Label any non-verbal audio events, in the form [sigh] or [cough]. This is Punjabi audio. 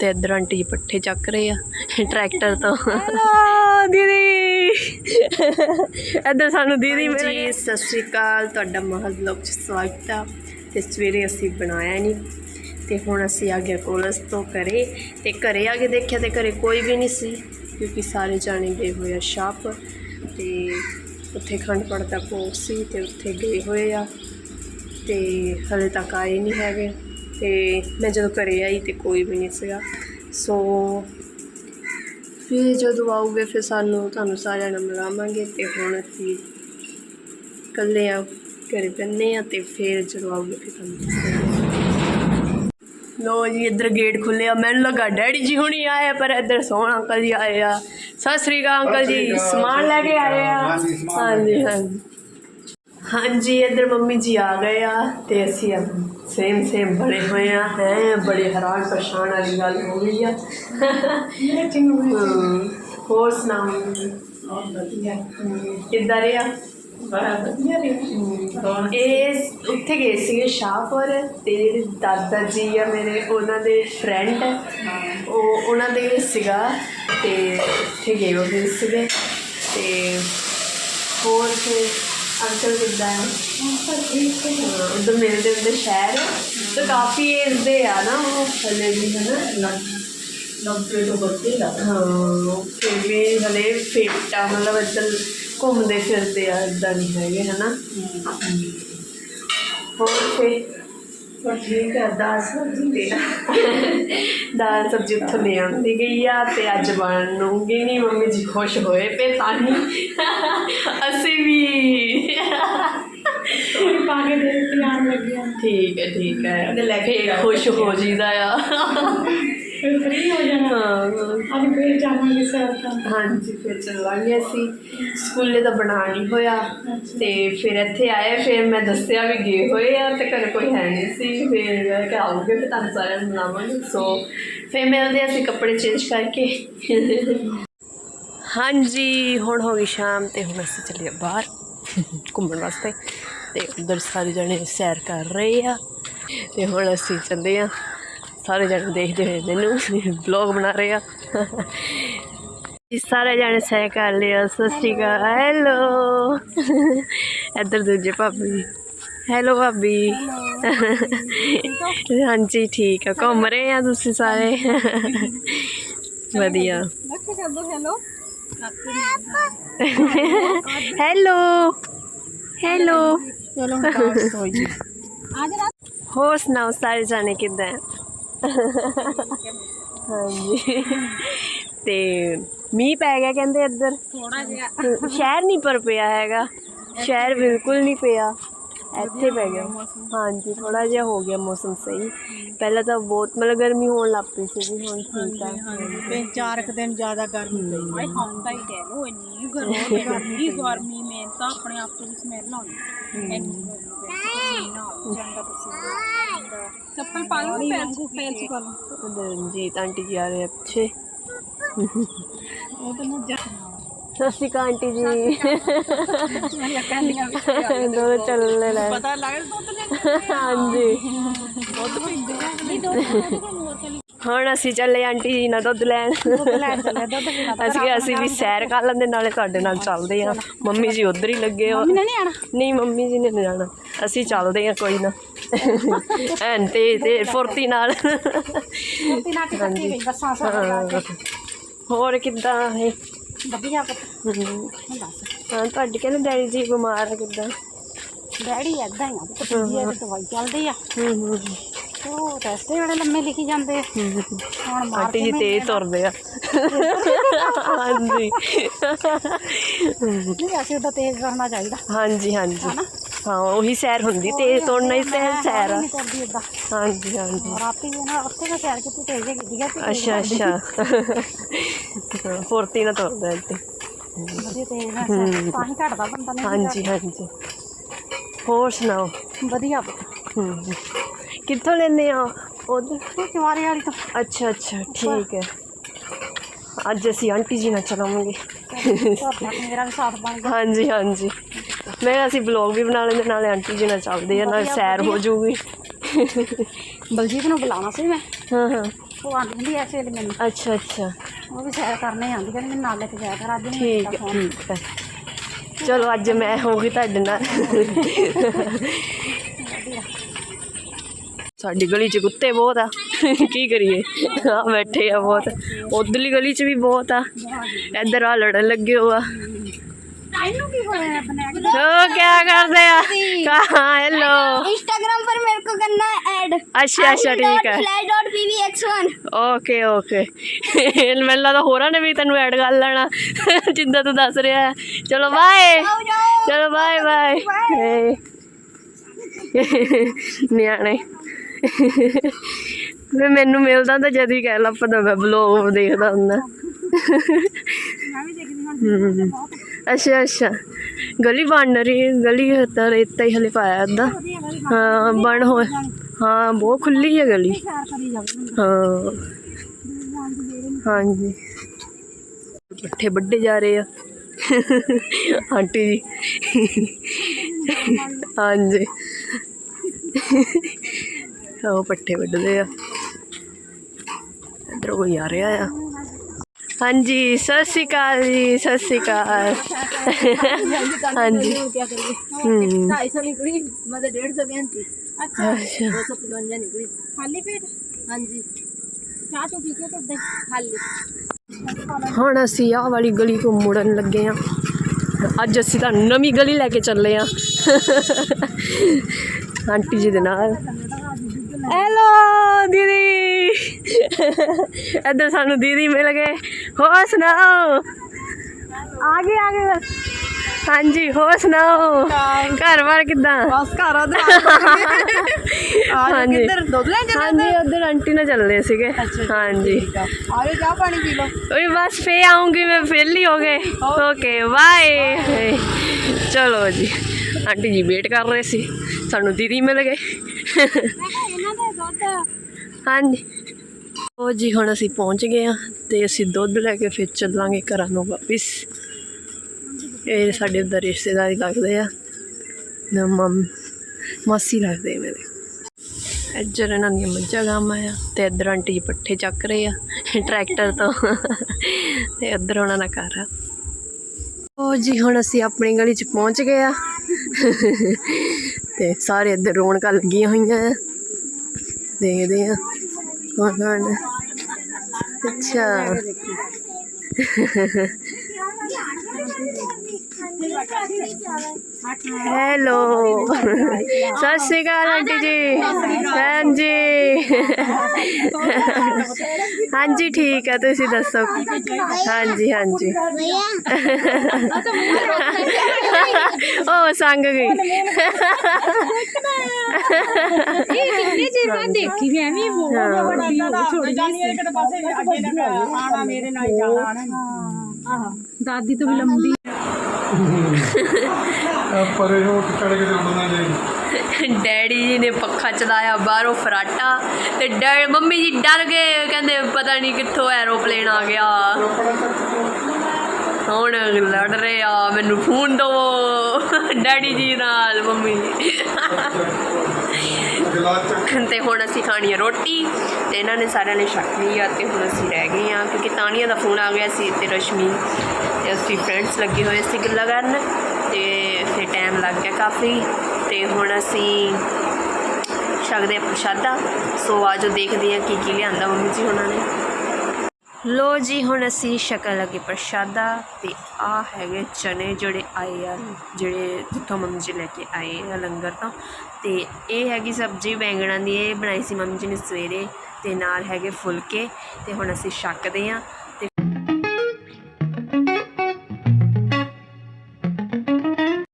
ਤੇ ਇੱਧਰ ਆਂਟੀ ਜੀ ਪੱਠੇ ਚੱਕ ਰਹੇ ਆ ਟਰੈਕਟਰ ਤੋਂ। ਹੈਲੋ ਦੀਦੀ। ਇੱਧਰ ਸਾਨੂੰ ਦੀਦੀ ਜੀ ਸਤਿ ਸ਼੍ਰੀ ਅਕਾਲ ਤੁਹਾਡਾ ਮਹਲ ਲੋਕ ਚ ਸਵਾਗਤ ਆ। ਤੇ ਸਵੇਰੇ ਅਸੀਂ ਬਣਾਇਆ ਨਹੀਂ ਤੇ ਹੁਣ ਅਸੀਂ ਆ ਗਏ ਕੋਲਸ ਤੋਂ ਘਰੇ। ਤੇ ਘਰੇ ਆ ਕੇ ਦੇਖਿਆ ਤੇ ਘਰੇ ਕੋਈ ਵੀ ਨਹੀਂ ਸੀ ਕਿਉਂਕਿ ਸਾਰੇ ਜਾਣੇ ਗਏ ਹੋਏ ਆ ਸ਼ਾਪ। ਤੇ ਉੱਥੇ ਖੰਡ ਪੜਦਾ ਭੋਗ ਸੀ ਤੇ ਉੱਥੇ ਗਏ ਹੋਏ ਆ। ਤੇ ਹਲੇ ਤੱਕ ਆਏ ਨਹੀਂ ਹੈਗੇ। ਤੇ ਮੈਂ ਜਦੋਂ ਘਰੇ ਆਈ ਤੇ ਕੋਈ ਵੀ ਨਹੀਂ ਸੀਗਾ। ਸੋ ਫਿਰ ਜਦੋਂ ਆਉਗੇ ਫਿਰ ਸਾਨੂੰ ਤੁਹਾਨੂੰ ਸਾਰਿਆਂ ਨੂੰ ਮਿਲਾਵਾਂਗੇ ਤੇ ਹੁਣ ਅਸੀਂ ਇਕੱਲੇ ਆ ਘਰੇ ਪੈਂਦੇ ਆ ਤੇ ਫਿਰ ਜਦੋਂ ਆਉਗੇ ਫਿਰ ਤੁਹਾਨੂੰ। ਲੋ ਜੀ ਇੱਧਰ ਗੇਟ ਖੁੱਲਿਆ ਮੈਨੂੰ ਲੱਗਾ ਡੈਡੀ ਜੀ ਹੁਣੀ ਆਏ ਪਰ ਇੱਧਰ ਸੋਹਣ ਅੰਕਲ ਜੀ ਆਏ ਆ। ਸਤਿ ਸ੍ਰੀ ਅਕਾਲ ਅੰਕਲ ਜੀ ਸਮਾਨ ਲੈ ਕੇ ਆਏ ਆ। ਹਾਂਜੀ, ਹਾਂਜੀ। ਹਾਂਜੀ ਇੱਧਰ ਮੰਮੀ ਜੀ ਆ ਗਏ ਆ ਤੇ ਅਸੀਂ ਸੇਮ ਸੇਮ ਬੜੇ ਹੋਏ ਆ। ਹੈ ਬੜੇ ਹੈਰਾਨ ਪਰੇਸ਼ਾਨ ਵਾਲੀ ਗੱਲ ਹੋ ਗਈ ਆ। ਹੋਰ ਸੁਣਾਓ? ਕਿੱਦਾਂ ਰਿਹਾ? ਬੜਾ ਵਧੀਆ ਰਿਹਾ। ਇਹ ਉੱਥੇ ਗਏ ਸੀਗੇ ਸ਼ਾਹਪੁਰ ਤੇ ਜਿਹੜੇ ਦਾਦਾ ਜੀ ਆ ਮੇਰੇ ਉਹਨਾਂ ਦੇ ਫਰੈਂਡ ਉਹ ਉਹਨਾਂ ਦੇ ਸੀਗਾ ਤੇ ਉੱਥੇ ਗਏ ਹੋਏ ਸੀਗੇ ਤੇ ਹੋਰ ਫਿਰ ਅੰਕਲ ਕਿੱਦਾਂ ਹੈ। ਉਧਰ ਮਿਲਦੇ ਹੁੰਦੇ ਸ਼ਹਿਰ ਤੇ ਕਾਫੀ ਏਜ ਦੇ ਆ ਨਾ ਉਹ। ਹਲੇ ਵੀ ਹੈ ਨਾ ਡਾਕਟਰ ਤੋਂ ਬੱਚੇ ਦਾ ਹਾਂ ਫਿਰ ਵੀ ਹਲੇ ਫੇਟਾ ਮਤਲਬ ਇੱਧਰ ਘੁੰਮਦੇ ਫਿਰਦੇ ਆ ਇਦਾਂ ਨਹੀਂ ਹੈਗੇ ਹਨਾ ਹੋਰ ਫਿਰ? ਦਾਲ ਸਬਜ਼ੀ ਉੱਥੋਂ ਲੈ ਆਉਂਦੀ ਗਈ ਆ ਤੇ ਅੱਜ ਬਣੂਗੀ ਨਹੀਂ ਮੰਮੀ ਜੀ ਖੁਸ਼ ਹੋਏ ਪਏ ਤਾਂ ਨਹੀਂ ਅਸੀਂ ਵੀ। ਥੋੜੀ ਪਾ ਕੇ ਦੇ ਆਣ ਲੱਗਿਆ ਠੀਕ ਹੈ ਠੀਕ ਹੈ। ਲੈ ਕੇ ਖੁਸ਼ ਹੋ ਜੀਦਾ ਆ। ਫਿਰ ਫ੍ਰੀ ਹੋ ਜਾਣਾ ਹਾਂ। ਅੱਜ ਫੇਰ ਜਾਵਾਂਗੇ ਸਰ ਤਾਂ ਹਾਂਜੀ ਫਿਰ ਚੱਲਾਂਗੇ ਅਸੀਂ। ਸਕੂਲੇ ਤਾਂ ਬਣਾ ਨਹੀਂ ਹੋਇਆ। ਤੇ ਫਿਰ ਇੱਥੇ ਆਏ ਫਿਰ ਮੈਂ ਦੱਸਿਆ ਵੀ ਗਏ ਹੋਏ ਆ ਤੇ ਘਰ ਕੋਈ ਹੈ ਨਹੀਂ ਸੀ। ਫਿਰ ਮੈਂ ਕਿਹਾ ਆਉਂਗੇ ਫਿਰ ਤੁਹਾਨੂੰ ਸਾਰਿਆਂ ਨੂੰ ਮਿਲਾਵਾਂਗੇ ਸੋ ਫਿਰ ਮਿਲਦੇ ਅਸੀਂ ਕੱਪੜੇ ਚੇਂਜ ਕਰਕੇ। ਹਾਂਜੀ ਹੁਣ ਹੋ ਗਈ ਸ਼ਾਮ ਤੇ ਹੁਣ ਅਸੀਂ ਚੱਲੇ ਬਾਹਰ ਘੁੰਮਣ ਵਾਸਤੇ। ਤੇ ਉਧਰ ਸਾਰੇ ਜਣੇ ਸੈਰ ਕਰ ਰਹੇ ਆ। ਤੇ ਹੁਣ ਅਸੀਂ ਚੱਲੇ ਆ ਸਾਰੇ ਜਣੇ ਦੇਖਦੇ ਹੋਏ ਮੈਨੂੰ ਵਲੌਗ ਬਣਾ ਰਹੇ ਆ। ਸਾਰੇ ਜਣੇ ਸੈਰ ਕਰ ਲਿਆ ਸਤਿ ਸ਼੍ਰੀ ਅਕਾਲ ਹੈਲੋ। ਇੱਧਰ ਦੂਜੇ ਭਾਬੀ ਹੈਲੋ ਭਾਬੀ। ਹਾਂਜੀ ਠੀਕ ਆ। ਘੁੰਮ ਰਹੇ ਆ ਤੁਸੀਂ ਸਾਰੇ? ਵਧੀਆ। ਹੈਲੋ। ਹੈਲੋ। ਹੋਰ ਸੁਣਾਓ ਸਾਰੇ ਜਾਣੇ ਕਿੱਦਾਂ? ਹਾਂਜੀ। ਤੇ ਮੀਂਹ ਪੈ ਗਿਆ ਕਹਿੰਦੇ ਇੱਧਰ। ਥੋੜਾ ਜਿਹਾ। ਸ਼ਹਿਰ ਨਹੀਂ ਪਰ ਪਿਆ ਹੈਗਾ। ਸ਼ਹਿਰ ਬਿਲਕੁਲ ਨਹੀਂ ਪਿਆ। ਇੱਥੇ ਪੈ ਗਿਆ। ਹਾਂਜੀ ਥੋੜਾ ਜਿਹਾ ਹੋ ਗਿਆ ਮੌਸਮ ਸਹੀ। ਪਹਿਲਾਂ ਤਾਂ ਬਹੁਤ ਮਤਲਬ ਗਰਮੀ ਹੋਣ ਲੱਗ ਪਈ ਸੀ ਹੁਣ ਠੀਕ ਆ। ਤਿੰਨ ਚਾਰ ਕੁ ਦਿਨ ਜ਼ਿਆਦਾ ਗਰਮੀ ਪਈ। ਭਾਈ ਹੁੰਦਾ ਹੀ ਕਹਿ ਲੋ ਇੰਨੀ ਗਰਮੀ ਗਰਮੀ ਗਰਮੀ ਮੈਂ ਤਾਂ ਆਪਣੇ ਆਪ ਤੋਂ ਵੀ ਸਮੈਲ ਆਉਂਦੀ। ਇੰਨੀ ਗਰਮੀ ਆ ਜਾਂਦਾ ਪਸੀਨਾ ਰਣਜੀਤ ਆਂਟੀ ਜੀ ਆ ਰਹੇ ਆ ਪਿੱਛੇ। ਉਹ ਤਾਂ ਮੈਂ ਜਾ ਸਤਿ ਸ਼੍ਰੀ ਅਕਾਲ ਆਂਟੀ ਜੀ। [laughs] ਦੋ ਚੱਲਣੇ ਲੈ ਪਤਾ ਲੱਗ ਦੁੱਧ ਲੈ ਹਾਂਜੀ। ਦੁੱਧ ਪੀਂਦੇ ਆ ਨਹੀਂ ਦੁੱਧ ਹੁਣ ਅਸੀਂ ਚੱਲੇ ਆਂਟੀ ਜੀ ਨਾਲ ਦੁੱਧ ਲੈਣ। ਅਸੀਂ ਕਿਹਾ ਅਸੀਂ ਵੀ ਸੈਰ ਕਰ ਲੈਂਦੇ ਨਾਲੇ ਤੁਹਾਡੇ ਨਾਲ ਚੱਲਦੇ ਆ। ਮੰਮੀ ਜੀ ਉਧਰ ਹੀ ਲੱਗੇ ਹੋ ਨਹੀਂ ਮੰਮੀ ਜੀ ਨੇ ਨਹੀਂ ਜਾਣਾ ਅਸੀਂ ਚੱਲਦੇ ਆ ਕੋਈ ਨਾ। ਐਨ ਤੇ ਤੇ ਫੁਰਤੀ ਨਾਲ। ਤੇ ਨਾ ਬੱਸਾਂ ਸਾਰਾ ਹੋਰ ਕਿੱਦਾਂ ਹੈ? ਵਧੀਆ ਦੱਸ। ਹਾਂ ਤੁਹਾਡੇ ਕਹਿੰਦੇ ਡੈਡੀ ਜੀ ਬਿਮਾਰ ਕਿੱਦਾਂ? ਡੈਡੀ ਏਦਾਂ ਹੀ ਆ ਤੇ ਪੀਜੀ ਦੀ ਦਵਾਈ ਚੱਲਦੀ ਆ। ਹੂੰ ਹੂੰ। ਉਹ ਟੈਸਟ ਬੜੇ ਲੰਮੇ ਲਿਖੀ ਜਾਂਦੇ ਹੂੰ। ਹੁਣ ਮਾਰ ਆਂਟੀ ਜੀ ਤੇਜ਼ ਤੁਰਦੇ ਆ। ਹਾਂਜੀ। ਨਹੀਂ ਅਸੀਂ ਉਹਦਾ ਤੇਜ਼ ਰਹਿਣਾ ਚਾਹੀਦਾ। ਹਾਂਜੀ ਹਾਂਜੀ। ਹਾਂ ਉਹੀ ਸੈਰ ਹੁੰਦੀ ਤੇਜ਼ ਤੁਰਨਾ ਹੀ ਤੇ ਸੈਰ। ਆ ਕਰਦੀ ਏਦਾਂ। ਹਾਂਜੀ ਹਾਂਜੀ। ਰਾਤੀ ਨਾ ਉੱਥੇ ਮੈਂ ਸੈਰ ਕੀਤੀ ਤੇਜ਼ ਗਿਆ ਤੇ ਅੱਛਾ ਅੱਛਾ। ਹਾਂ, ਫੁਰਤੀ ਨਾਲ ਤੁਰਦਾ ਇੱਥੇ। ਵਧੀਆ ਤੇਜ਼ ਸੈਰ। ਤਾਂ ਹੀ ਘਟਦਾ ਬੰਦਾ ਨਹੀਂ ਹਾਂਜੀ ਹਾਂਜੀ। ਹੋਰ ਸੁਣਾਓ? ਵਧੀਆ। ਹੂੰ। ਹੂੰ। ਕਿੱਥੋਂ ਲੈਂਦੇ ਆ? ਉਧਰ? ਉਹ ਚਵਾਰੇ ਵਾਲੀ ਤੋਂ। ਅੱਛਾ ਅੱਛਾ। ਠੀਕ ਹੈ। ਅੱਜ ਅਸੀਂ ਆਂਟੀ ਜੀ ਨਾਲ ਚਲਾਵਾਂਗੇ। ਮੇਰਾ ਵੀ ਸਾਥ ਬਣ ਗਿਆ। ਹਾਂਜੀ ਹਾਂਜੀ। ਮੈਂ ਅਸੀਂ ਵਲੌਗ ਵੀ ਬਣਾ ਲੈਂਦੇ ਨਾਲੇ ਆਂਟੀ ਜੀ ਨਾਲ ਚੱਲਦੇ ਆ ਨਾਲ ਸੈਰ ਹੋ ਜਾਊਗੀ ਬਲਜੀਤ ਨੂੰ ਬੁਲਾਉਣਾ ਸੀ ਮੈਂ। ਹਾਂ ਹਾਂ। ਉਹ ਆਂਦੀ ਹੁੰਦੀ ਐ ਮੈਨੂੰ। ਅੱਛਾ ਅੱਛਾ। ਉਹ ਵੀ ਸੈਰ ਕਰਨੇ ਆਂਦੀ ਕਹਿੰਦੀ ਮੈਨੂੰ ਨਾਲ ਲੈ ਕੇ ਜਾਇਆ ਕਰ ਅੱਜ ਨਹੀਂ ਠੀਕ ਹੈ ਠੀਕ ਹੈ। ਚਲੋ ਅੱਜ ਮੈਂ ਹੋਊਗੀ ਤੁਹਾਡੇ ਨਾਲ। ਸਾਡੀ ਗਲੀ 'ਚ ਕੁੱਤੇ ਬਹੁਤ ਆ। ਕੀ ਕਰੀਏ? ਆ ਬੈਠੇ ਆ ਬਹੁਤ। ਉਧਰਲੀ ਗਲੀ 'ਚ ਵੀ ਬਹੁਤ ਆ। ਇੱਧਰ ਆ ਲੜਨ ਲੱਗੇ ਹੋ ਆ। ਇਹਨੂੰ ਕੀ ਹੋਇਆ ਬਣਾ ਕੇ ਓ ਕੀ ਕਰਦੇ ਆ ਕਹਾਂ ਹੈਲੋ इंस्टाग्राम पर मेरे को करना है ऐड ਅੱਛਾ ਅੱਛਾ ਠੀਕ ਹੈ flash dot P V X one okay okay ਮੈਨੂੰ ਲੱਗਦਾ ਹੋਰਾਂ ਨੇ ਵੀ ਤੈਨੂੰ ਐਡ ਕਰ ਲੈਣਾ [laughs] ਜਿੰਦਾ ਤੂੰ ਦੱਸ ਰਿਹਾ ਹੈ। ਚਲੋ ਬਾਏ ਚਲੋ ਬਾਏ ਬਾਏ [laughs] ਨਿਆਣੇ [laughs] ਵੀ ਮੈਨੂੰ ਮਿਲਦਾ ਤਾਂ ਜਦ ਹੀ ਕਹਿ ਲੱਪਦਾ ਮੈਂ ਬਲੌਗ ਦੇਖਦਾ ਹੁੰਦਾ ਮੈਂ ਵੀ ਦੇਖਦੀ ਹਾਂ ਹਮ। ਅੱਛਾ ਅੱਛਾ ਗਲੀ ਬਣ ਰਹੀ ਹੈ ਗਲੀ ਤਾਂ ਰੇਤਾ ਹੀ ਹਲੇ ਪਾਇਆ ਅੱਧਾ। ਹਾਂ, ਬਣ ਹੋ ਹਾਂ, ਬਹੁਤ ਖੁੱਲੀ ਹੈ ਗਲੀ। ਹਾਂ। ਹਾਂਜੀ। ਪੱਠੇ ਵੱਡੇ ਜਾ ਰਹੇ ਆ। ਆਂਟੀ ਜੀ। ਹਾਂਜੀ। ਉਹ ਪੱਠੇ ਵੱਢਦੇ ਆ। ਇੱਧਰ ਕੋਈ ਆ ਰਿਹਾ ਆ। ਹਾਂਜੀ ਸਤਿ ਸ਼੍ਰੀ ਅਕਾਲ ਜੀ ਸਤਿ ਸ਼੍ਰੀ ਅਕਾਲ ਹਾਂਜੀ ਕੀ ਕਰੀਏ ਹੂੰ 250 निकली मतलब डेढ़ सौ की ਅੱਛਾ ਅੱਛਾ दो सौ पचवंजा निकली ਖਾਲੀ ਪੇਟ हाँ जी ਚਾਹ ਚੁ ਪੀ ਕੇ ਤੁਰਦੇ खाली ਹੁਣ ਅਸੀਂ ਆਹ ਵਾਲੀ ਗਲੀ ਤੋਂ ਮੁੜਨ ਲੱਗੇ ਆ ਅੱਜ ਅਸੀਂ ਤਾਂ ਨਵੀਂ ਗਲੀ ਲੈ ਕੇ ਚੱਲੇ ਆ ਆਂਟੀ ਜੀ ਦੇ ਨਾਲ ਹੈਲੋ ਦੀਦੀ ਇੱਧਰ ਸਾਨੂੰ ਦੀਦੀ ਮਿਲ ਗਏ ਹੋਰ ਸੁਣਾਓ ਆ ਗਏ ਆ ਗਏ। ਹਾਂਜੀ ਹੋਰ ਸੁਣਾਓ ਘਰ ਬਾਰ ਕਿਦਾਂ? ਬਸ ਘਰ ਆ ਦੇ ਹਾਂਜੀ। ਕਿੱਧਰ? ਦੁੱਧ ਲੈਣ ਜਾਂਦੇ ਹਾਂਜੀ ਉਧਰ? ਆਂਟੀ ਨਾਲ ਚੱਲਦੇ ਸੀਗੇ। ਹਾਂਜੀ। ਆਰੇ ਚਾਹ ਪਾਣੀ ਪੀ ਲਓ। ਓਏ ਬਸ ਫੇ ਆਉਂਗੀ ਮੈਂ ਹੀ ਹੋ ਗਏ। ਓਕੇ ਬਾਏ ਚਲੋ ਜੀ ਆਂਟੀ ਜੀ ਵੇਟ ਕਰ ਰਹੇ ਸੀ। ਸਾਨੂੰ ਦੀਦੀ ਮਿਲ ਗਏ। ਹਾਂਜੀ। ਉਹ ਜੀ, ਹੁਣ ਅਸੀਂ ਪਹੁੰਚ ਗਏ ਆ ਤੇ ਅਸੀਂ ਦੁੱਧ ਲੈ ਕੇ ਫਿਰ ਚੱਲਾਂਗੇ ਘਰਾਂ ਨੂੰ ਵਾਪਿਸ। ਇਹ ਸਾਡੇ ਉਧਰ ਰਿਸ਼ਤੇਦਾਰੀ ਲੱਗਦੇ ਆ ਨਾ ਮਮ ਮਾਸੀ ਲੱਗਦੇ ਆ ਮੇਰੇ। ਇੱਧਰ ਇਹਨਾਂ ਦੀਆਂ ਮੱਝਾਂ ਗਾਵਾਂ ਆ ਤੇ ਇੱਧਰ ਆਂਟੀ ਜੀ ਪੱਠੇ ਚੱਕ ਰਹੇ ਆ, ਟਰੈਕਟਰ ਤੋਂ। ਤੇ ਇੱਧਰ ਉਹਨਾਂ ਦਾ ਘਰ ਆ। ਉਹ ਜੀ, ਹੁਣ ਅਸੀਂ ਆਪਣੀ ਗਲੀ 'ਚ ਪਹੁੰਚ ਗਏ ਆ। ਤੇ ਸਾਰੇ ਇੱਧਰ ਰੌਣਕਾਂ ਲੱਗੀਆਂ ਹੋਈਆਂ ਆ। ਦੇਖਦੇ ਆ। মজা আচ্ছা। [laughs] [laughs] ਹੈਲੋ ਸਤਿ ਸ਼੍ਰੀ ਅਕਾਲ, ਆਂਟੀ ਜੀ। ਹਾਂਜੀ ਹਾਂਜੀ, ਠੀਕ ਹੈ ਤੁਸੀਂ ਦੱਸੋ? ਹਾਂਜੀ ਹਾਂਜੀ। ਉਹ ਸੰਗ ਗਈ। ਇਹ ਕਿੰਨੇ ਚਿਰ ਬਾਅਦ ਦੇਖੀ ਮੈਂ ਵੀ ਬਹੁਤ ਵੱਡੀ ਥੋੜੀ ਜਿਹੀ ਕਿਹੜੇ ਪਾਸੇ ਅੱਗੇ ਨਾ ਆਣਾ ਮੇਰੇ ਨਾਲ ਜਾਣਾ ਆਣਾ ਆਹ ਦਾਦੀ ਤੋਂ ਵੀ ਲੰਬੀ। ਪਰੇ ਨੂੰ ਚੜ ਕੇ ਚੱਲਣਾ ਜੀ ਡੈਡੀ ਜੀ ਨੇ ਪੱਖਾ ਚਲਾਇਆ, ਬਾਹਰੋਂ ਫਰਾਟਾ ਤੇ ਡੈ ਮੰਮੀ ਜੀ ਡਰ ਗਏ, ਕਹਿੰਦੇ ਪਤਾ ਨਹੀਂ ਕਿੱਥੋਂ ਐਰੋਪਲੇਨ ਆ ਗਿਆ। ਹੁਣ ਲੜ ਰਹੇ ਆ, ਮੈਨੂੰ ਫੋਨ ਦਵੋ। ਡੈਡੀ ਜੀ ਨਾਲ, ਮੰਮੀ ਗਲਾਸ ਤੇ ਹੁਣ ਅਸੀਂ ਖਾਣੀ ਆ ਰੋਟੀ ਤੇ ਇਹਨਾਂ ਨੇ ਸਾਰਿਆਂ ਨੇ ਛਕ ਲਈ ਆ ਤੇ ਹੁਣ ਅਸੀਂ ਰਹਿ ਗਏ ਆ, ਕਿਉਂਕਿ ਤਾਨੀਆ ਦਾ ਫੋਨ ਆ ਗਿਆ ਸੀ ਤੇ ਰਸ਼ਮੀ ਤੇ ਅਸੀਂ ਫਰੈਂਡਸ ਲੱਗੇ ਹੋਏ ਸੀ ਗੱਲਾਂ ਕਰਨ ਤੇ ਫਿਰ ਟਾਈਮ ਲੱਗ ਗਿਆ ਕਾਫੀ ਤੇ ਹੁਣ ਅਸੀਂ ਛਕਦੇ ਆ ਪ੍ਰਸ਼ਾਦਾ। ਸੋ ਆਜੋ ਦੇਖਦੇ ਆ ਕੀ ਕੀ ਲਿਆਂਦਾ ਮੰਮੀ ਜੀ ਉਹਨਾਂ ਨੇ। ਲੋ ਜੀ, ਹੁਣ ਅਸੀਂ ਸ਼ਕਲ ਲੱਗੇ ਪ੍ਰਸ਼ਾਦਾ ਤੇ ਆ ਹੈਗੇ ਚਨੇ ਜਿਹੜੇ ਆਏ ਆ, ਜਿਹੜੇ ਜਿੱਥੋਂ ਮੰਮੀ ਜੀ ਲੈ ਕੇ ਆਏ ਆ ਲੰਗਰ ਤੋਂ। ਤੇ ਇਹ ਹੈਗੀ ਸਬਜ਼ੀ ਬੈਂਗਣਾਂ ਦੀ, ਇਹ ਬਣਾਈ ਸੀ ਮੰਮੀ ਜੀ ਨੇ ਸਵੇਰੇ ਤੇ ਨਾਲ ਹੈਗੇ ਫੁਲਕੇ ਤੇ ਹੁਣ ਅਸੀਂ ਛਕਦੇ ਆ